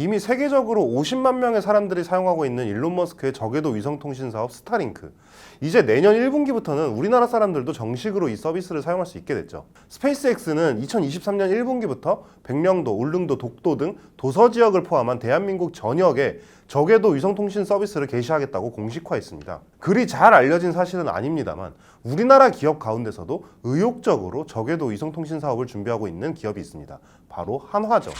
이미 세계적으로 50만 명의 사람들이 사용하고 있는 일론 머스크의 저궤도 위성통신 사업 스타링크. 이제 내년 1분기부터는 우리나라 사람들도 정식으로 이 서비스를 사용할 수 있게 됐죠. 스페이스X는 2023년 1분기부터 백령도, 울릉도, 독도 등 도서 지역을 포함한 대한민국 전역에 저궤도 위성통신 서비스를 개시하겠다고 공식화했습니다. 그리 잘 알려진 사실은 아닙니다만 우리나라 기업 가운데서도 의욕적으로 저궤도 위성통신 사업을 준비하고 있는 기업이 있습니다. 바로 한화죠.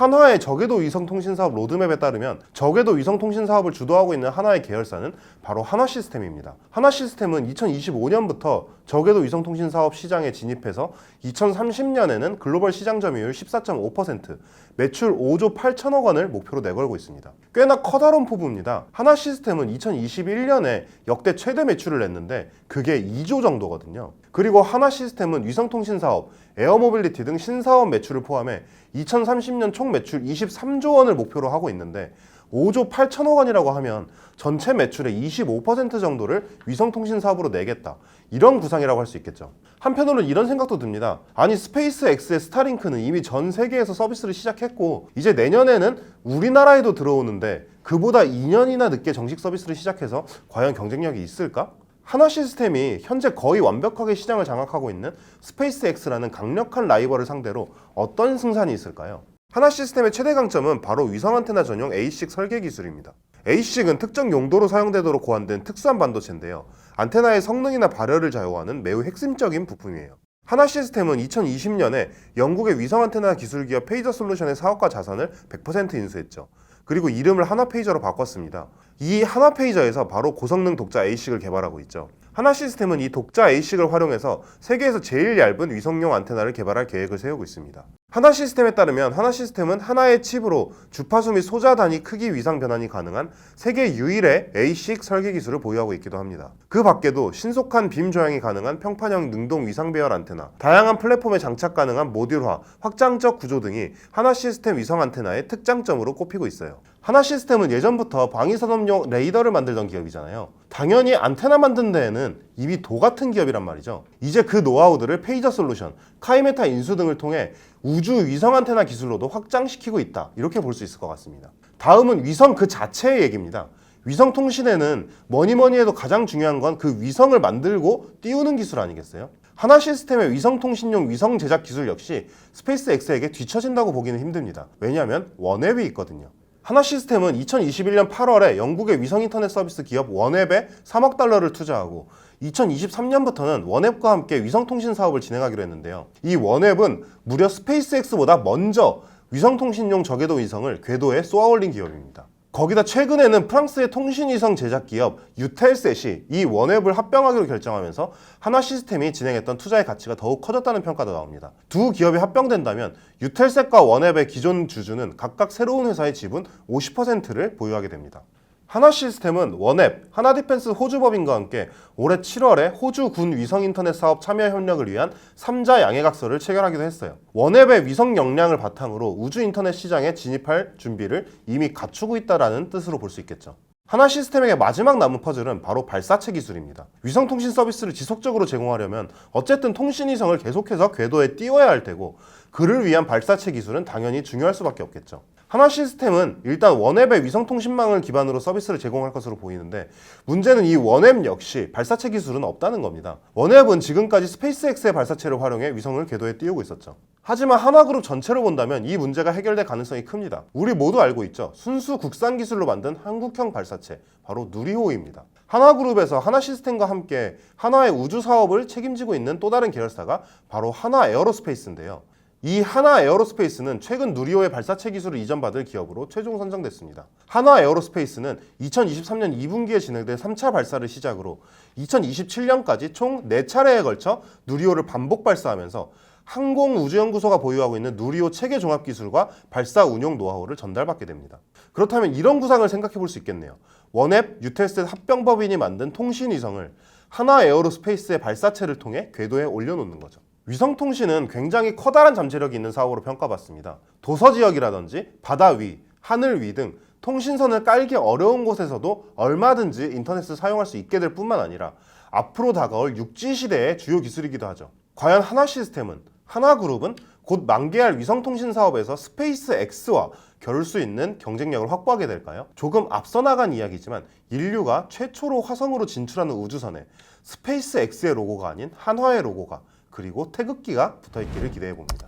한화의 저궤도 위성통신 사업 로드맵에 따르면 저궤도 위성통신 사업을 주도하고 있는 한화의 계열사는 바로 한화 시스템입니다. 한화 시스템은 2025년부터 저궤도 위성통신 사업 시장에 진입해서 2030년에는 글로벌 시장 점유율 14.5%, 매출 5조 8천억 원을 목표로 내걸고 있습니다. 꽤나 커다란 포부입니다. 한화 시스템은 2021년에 역대 최대 매출을 냈는데 그게 2조 정도거든요. 그리고 한화 시스템은 위성통신 사업, 에어모빌리티 등 신사업 매출을 포함해 2030년 총 매출 23조 원을 목표로 하고 있는데 5조 8천억 원이라고 하면 전체 매출의 25% 정도를 위성통신 사업으로 내겠다. 이런 구상이라고 할 수 있겠죠. 한편으로는 이런 생각도 듭니다. 아니 스페이스 X의 스타링크는 이미 전 세계에서 서비스를 시작했고 이제 내년에는 우리나라에도 들어오는데 그보다 2년이나 늦게 정식 서비스를 시작해서 과연 경쟁력이 있을까? 하나 시스템이 현재 거의 완벽하게 시장을 장악하고 있는 스페이스 X라는 강력한 라이벌을 상대로 어떤 승산이 있을까요? 하나 시스템의 최대 강점은 바로 위성 안테나 전용 ASIC 설계 기술입니다. ASIC은 특정 용도로 사용되도록 고안된 특수한 반도체인데요. 안테나의 성능이나 발열을 좌우하는 매우 핵심적인 부품이에요. 하나 시스템은 2020년에 영국의 위성 안테나 기술 기업 페이저 솔루션의 사업과 자산을 100% 인수했죠. 그리고 이름을 하나 페이저로 바꿨습니다. 이 하나 페이저에서 바로 고성능 독자 ASIC을 개발하고 있죠. 하나 시스템은 이 독자 ASIC을 활용해서 세계에서 제일 얇은 위성용 안테나를 개발할 계획을 세우고 있습니다. 하나 시스템에 따르면 하나 시스템은 하나의 칩으로 주파수 및 소자 단위 크기 위상 변환이 가능한 세계 유일의 ASIC 설계 기술을 보유하고 있기도 합니다. 그 밖에도 신속한 빔 조향이 가능한 평판형 능동 위상 배열 안테나, 다양한 플랫폼에 장착 가능한 모듈화, 확장적 구조 등이 하나 시스템 위성 안테나의 특장점으로 꼽히고 있어요. 하나 시스템은 예전부터 방위산업용 레이더를 만들던 기업이잖아요. 당연히 안테나 만든 데에는 이미 도 같은 기업이란 말이죠. 이제 그 노하우들을 페이저 솔루션, 카이메타 인수 등을 통해 우주 위성 안테나 기술로도 확장시키고 있다. 이렇게 볼 수 있을 것 같습니다. 다음은 위성 그 자체의 얘기입니다. 위성 통신에는 뭐니 뭐니 해도 가장 중요한 건 그 위성을 만들고 띄우는 기술 아니겠어요? 하나 시스템의 위성 통신용 위성 제작 기술 역시 스페이스 X에게 뒤처진다고 보기는 힘듭니다. 왜냐하면 원앱이 있거든요. 하나 시스템은 2021년 8월에 영국의 위성 인터넷 서비스 기업 원앱에 3억 달러를 투자하고 2023년부터는 원앱과 함께 위성 통신 사업을 진행하기로 했는데요. 이 원앱은 무려 스페이스X보다 먼저 위성 통신용 저궤도 위성을 궤도에 쏘아 올린 기업입니다. 거기다 최근에는 프랑스의 통신위성 제작 기업 유텔셋이 이 원앱을 합병하기로 결정하면서 하나 시스템이 진행했던 투자의 가치가 더욱 커졌다는 평가도 나옵니다. 두 기업이 합병된다면 유텔셋과 원앱의 기존 주주는 각각 새로운 회사의 지분 50%를 보유하게 됩니다. 하나 시스템은 원앱, 하나 디펜스 호주 법인과 함께 올해 7월에 호주 군 위성 인터넷 사업 참여 협력을 위한 3자 양해각서를 체결하기도 했어요. 원앱의 위성 역량을 바탕으로 우주 인터넷 시장에 진입할 준비를 이미 갖추고 있다라는 뜻으로 볼 수 있겠죠. 하나 시스템에게 마지막 남은 퍼즐은 바로 발사체 기술입니다. 위성 통신 서비스를 지속적으로 제공하려면 어쨌든 통신 위성을 계속해서 궤도에 띄워야 할 테고 그를 위한 발사체 기술은 당연히 중요할 수밖에 없겠죠. 하나 시스템은 일단 원앱의 위성 통신망을 기반으로 서비스를 제공할 것으로 보이는데 문제는 이 원앱 역시 발사체 기술은 없다는 겁니다. 원앱은 지금까지 스페이스X의 발사체를 활용해 위성을 궤도에 띄우고 있었죠. 하지만 하나그룹 전체를 본다면 이 문제가 해결될 가능성이 큽니다. 우리 모두 알고 있죠. 순수 국산 기술로 만든 한국형 발사체 바로 누리호입니다. 하나그룹에서 하나 시스템과 함께 하나의 우주 사업을 책임지고 있는 또 다른 계열사가 바로 하나 에어로스페이스인데요. 이 하나 에어로스페이스는 최근 누리호의 발사체 기술을 이전받을 기업으로 최종 선정됐습니다. 하나 에어로스페이스는 2023년 2분기에 진행된 3차 발사를 시작으로 2027년까지 총 4차례에 걸쳐 누리호를 반복 발사하면서 항공우주연구소가 보유하고 있는 누리호 체계 종합 기술과 발사 운용 노하우를 전달받게 됩니다. 그렇다면 이런 구상을 생각해 볼 수 있겠네요. 원앱, 유텔셋 합병법인이 만든 통신위성을 하나 에어로스페이스의 발사체를 통해 궤도에 올려놓는 거죠. 위성통신은 굉장히 커다란 잠재력이 있는 사업으로 평가받습니다. 도서 지역이라든지 바다 위, 하늘 위 등 통신선을 깔기 어려운 곳에서도 얼마든지 인터넷을 사용할 수 있게 될 뿐만 아니라 앞으로 다가올 육지 시대의 주요 기술이기도 하죠. 과연 하나 시스템은 하나 그룹은 곧 만개할 위성통신 사업에서 스페이스X와 겨룰 수 있는 경쟁력을 확보하게 될까요? 조금 앞서 나간 이야기지만 인류가 최초로 화성으로 진출하는 우주선에 스페이스X의 로고가 아닌 한화의 로고가 그리고 태극기가 붙어 있기를 기대해 봅니다.